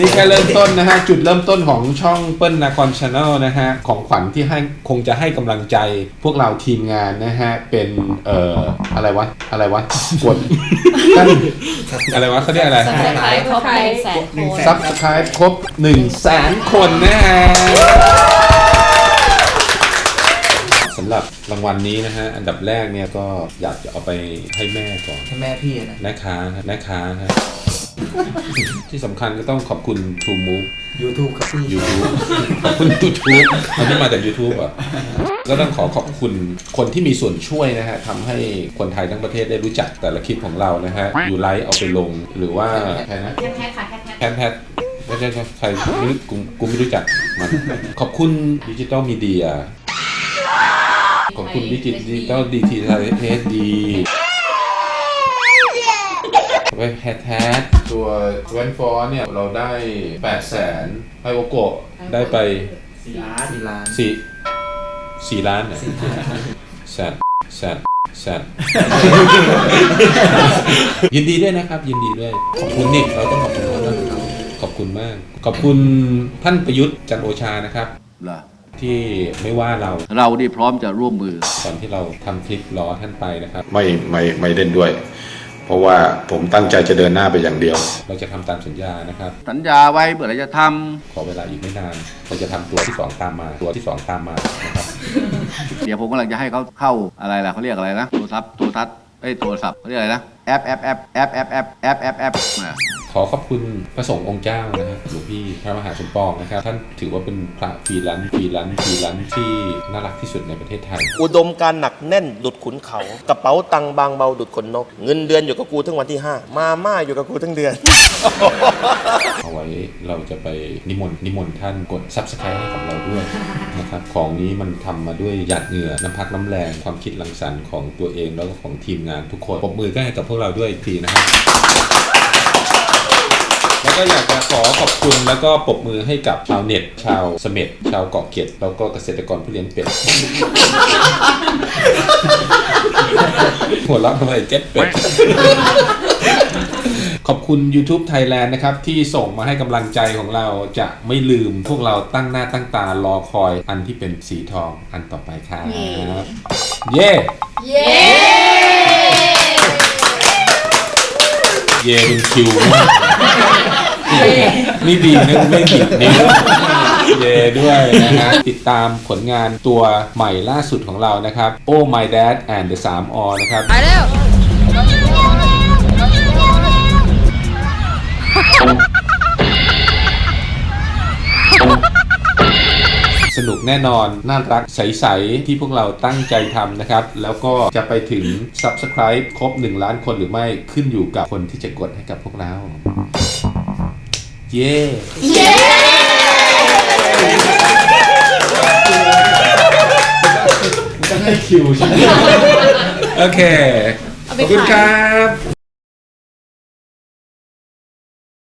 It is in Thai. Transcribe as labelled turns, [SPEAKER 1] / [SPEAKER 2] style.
[SPEAKER 1] นี่แค่เริ่มต้นนะฮะ จุดเริ่มต้นของช่องเปิ้ลนาคอนชาแนลนะฮะ ของขวัญที่ให้คงจะให้กำลังใจพวกเราทีมงานนะฮะ เป็นเอ่ออะไรวะ อะไรวะกดตั้งอะไรวะเขาเรียกอะไร
[SPEAKER 2] สไครต์ครบหนึ่งแสนคน
[SPEAKER 1] ซับสไครป์ครบ1 0 0 0 0แสนคนนะฮะสำหรับรางวัลนี้นะฮะ อันดับแรกเนี่ยก็อยากจะเอาไปให้แม่ก่อน
[SPEAKER 3] ให้แม่พี่อะนะ
[SPEAKER 1] นะคะครับนะคะครับ ที่สำคัญก็ต้องขอบคุณ True Move
[SPEAKER 3] YouTube ครับพี่
[SPEAKER 1] YouTube ขอบคุณ YouTube อันนี้มาจาก YouTube อะ ก็ต้องขอขอบคุณคนที่มีส่วนช่วยนะฮะทำให้คนไทยทั้งประเทศได้รู้จักแต่ละคลิปของเรานะฮะ อยู่ไลฟ์เอาไปลงหรือว่าใครนะ
[SPEAKER 2] แค่ค่ะแค่
[SPEAKER 1] แพนแพทไม่ใช่ครับใครไม่รู้กูกูไม่รู้จักมัน ขอบคุณดิจิตอลมีเดียขอบคุณดิจิตอลดีทีไทยเทสดี ไปแฮทแฮทตัวเวนฟอร์เนี่ย เราได้8 0 0แสนไอโอโกะได้ไป
[SPEAKER 3] สี่ล้านสี่ล้าน
[SPEAKER 1] สี่สี่ล้านเนี่ยแสนแสนแสนยินดีด้วยนะครับ ยินดีด้วย ขอบคุณนิกเราต้องขอบคุณเขานะขอบคุณมาก ขอบคุณท่านประยุทธ์จันทร์โอชานะครับ
[SPEAKER 4] เหรอ
[SPEAKER 1] ที่ไม่ว่าเรา
[SPEAKER 4] เรานี่พร้อมจะร่วมมือ
[SPEAKER 1] ตอนที่เราทำคลิปรอท่านไปนะครับ
[SPEAKER 5] ไม่ไม่ไม่เล่นด้วย เพราะว่าผมตั้งใจจะเดินหน้าไปอย่างเดียว
[SPEAKER 1] เราจะทำตามสัญญานะครับ
[SPEAKER 4] สัญญาไว้เมื่อไหรจะท
[SPEAKER 1] ขอเวลาอีกไม่นาน เราจะทำตัวที่สองตามมา ตัวที่สองตามมานะครับำ
[SPEAKER 4] เดี๋ยวผมกำลังจะให้เขาเข้าอะไรล่ะเขาเรียกอะไรนะโทรศัพท์โทรทัศน์เอ้ยโทรศัพท์เขาเรียกอะไรนะแอปแอปแอปแอปแอปแอปแอปแอปแอปอะ
[SPEAKER 1] ขอขอบคุณพระสงฆ์องค์เจ้านะฮะหลวงพี่พระมหาสมปองนะครับท่านถือว่าเป็นพระฟรีแลนซ์ฟรีแลนซ์ฟรีแลนซ์ที่น่ารักที่สุดในประเทศไทย
[SPEAKER 6] อุดมการณ์หนักแน่นดุดขุนเขา กระเป๋าตังค์บางเบาดุดขนนก เงินเดือนอยู่กับกูทั้งวันที่ 5 มาม่าอยู่กับกูทั้งเดือน
[SPEAKER 1] เอาไว้เราจะไปนิมนต์นิมนต์ท่านกด subscribe ให้กับเราด้วยนะครับของนี้มันทำมาด้วยหยาดเหงื่อน้ำพักน้ำแรงความคิดรังสรรค์ของตัวเองแล้วก็ของทีมงานทุกคนปรบมือก็ให้กับพวกเราด้วยอีกทีนะครับ ก็อยากจะขอขอบคุณแล้วก็ปรบมือให้กับชาวเน็ต ชาวเสม็ดชาวเกาะเกร็ดแล้วก็เกษตรกรผู้เลี้ยงเป็ด หัวเราะทำไมเจ็ดเป็ด ขอบคุณ YouTube Thailand นะครับ ที่ส่งมาให้กำลังใจของเราจะไม่ลืมพวกเราตั้งหน้าตั้งตารอคอยอันที่เป็นสีทองอันต่อไปครับ เย่
[SPEAKER 2] เย้
[SPEAKER 1] เย่เป็นคิวนะ นี่ดีนะไม่ผิดนิ้วเย่ด้วยนะฮะติดตามผลงานตัวใหม่ล่าสุดของเรานะครับ Oh My Dad and the 3 o นะครับ
[SPEAKER 2] ไปเร็ว
[SPEAKER 1] สนุกแน่นอน น่ารักใส ๆ ที่พวกเราตั้งใจทำนะครับ แล้วก็จะไปถึง Subscribe ครบ 1 ล้านคนหรือไม่ขึ้นอยู่กับคนที่จะกดให้กับพวกเรา เย้
[SPEAKER 2] เย้
[SPEAKER 1] จะให้คิวใช่ไหมโอเค ขอบคุณครับ